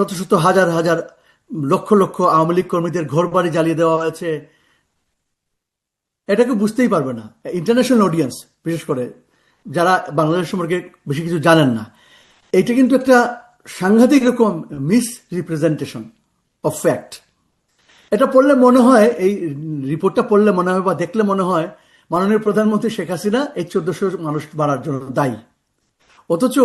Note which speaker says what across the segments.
Speaker 1: শত শত হাজার হাজার লক্ষ লক্ষ আওয়ামী লীগ কর্মীদের ঘর বাড়ি জ্বালিয়ে দেওয়া হয়েছে। এটাকে বুঝতেই পারবে না। ইন্টারন্যাশনাল অডিয়েন্স বিশেষ করে যারা বাংলাদেশ সম্পর্কে বেশি কিছু জানেন না। এটা কিন্তু একটা সাংঘাতিক রকম মিস রিপ্রেজেন্টেশন অফ ফ্যাক্ট এটা পড়লে মনে হয়, এই রিপোর্টটা পড়লে মনে হয় বা দেখলে মনে হয়, মাননীয় প্রধানমন্ত্রী শেখ হাসিনা এই চোদ্দশো মানুষ মারার জন্য দায়ী। অথচ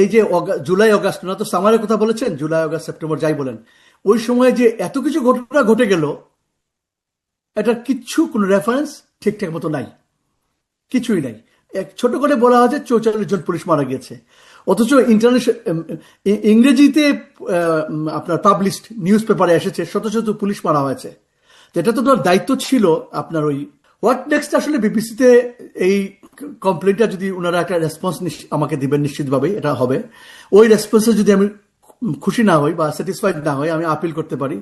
Speaker 1: এই যে জুলাই, অগাস্ট না তো সামারের কথা বলেছেন, জুলাই, অগাস্ট, সেপ্টেম্বর যাই বলেন। ওই সময় যে এত কিছু ঘটনা ঘটে গেল, এটার কিচ্ছু কোনো রেফারেন্স ঠিকঠাক মতো নাই। কিছুই নাই। এক ছোট করে বলা হয়েছে চৌচল্লিশ জন পুলিশ মারা গিয়েছে। অথচ ইন্টারন্যাশনাল ইংরেজিতে আপনার পাবলিশড নিউজ পেপারে এসেছে, শত শত পুলিশ মারা হয়েছে। এটা তো তার দায়িত্ব ছিল আপনার ওই হোয়াট নেক্সট আসলে বিবিসিতে এই কমপ্লেনটা যদি ওনারা একটা রেসপন্স আমাকে দিবেন নিশ্চিতভাবে এটা হবে। ওই রেসপন্সে যদি আমি খুশি না হই বা স্যাটিসফাইড না হই, আমি আপিল করতে পারি,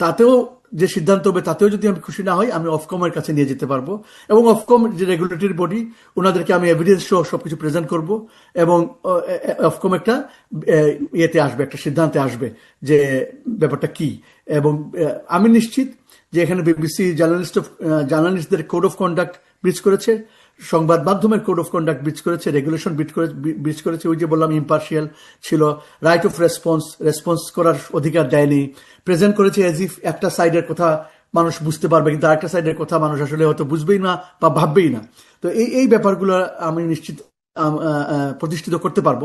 Speaker 1: তাতেও যে সিদ্ধান্ত হবে, তাতেও যদি আমি খুশি না হই, আমি অফকমের কাছে নিয়ে যেতে পারব। এবং অফকম যে রেগুলেটরি বডি ওনাদেরকে আমি এভিডেন্স সহ সবকিছু প্রেজেন্ট করব এবং অফকম একটা ইয়েতে আসবে, একটা সিদ্ধান্তে আসবে যে ব্যাপারটা কি। এবং আমি নিশ্চিত যে এখানে বিবিসি জার্নালিস্ট জার্নালিস্টদের কোড অফ কন্ডাক্ট ব্রিজ করেছে। সংবাদ মাধ্যমের কোড অফ কন্ডাক্ট ব্রিজ করেছে, রেগুলেশন ব্রিজ করেছে, ওই যে বললাম ইম্পার্শিয়াল ছিল রাইট অফ রেসপন্স রেসপন্স করার অধিকার দেয়নি। প্রেজেন্ট করেছে এজ ইফ একটা সাইডের কথা মানুষ বুঝতে পারবে, কিন্তু আরেকটা সাইডের কথা মানুষ আসলে হয়তো বুঝবেই না বা ভাববেই না। তো এই এই ব্যাপারগুলো আমি নিশ্চিত প্রতিষ্ঠিত করতে পারব।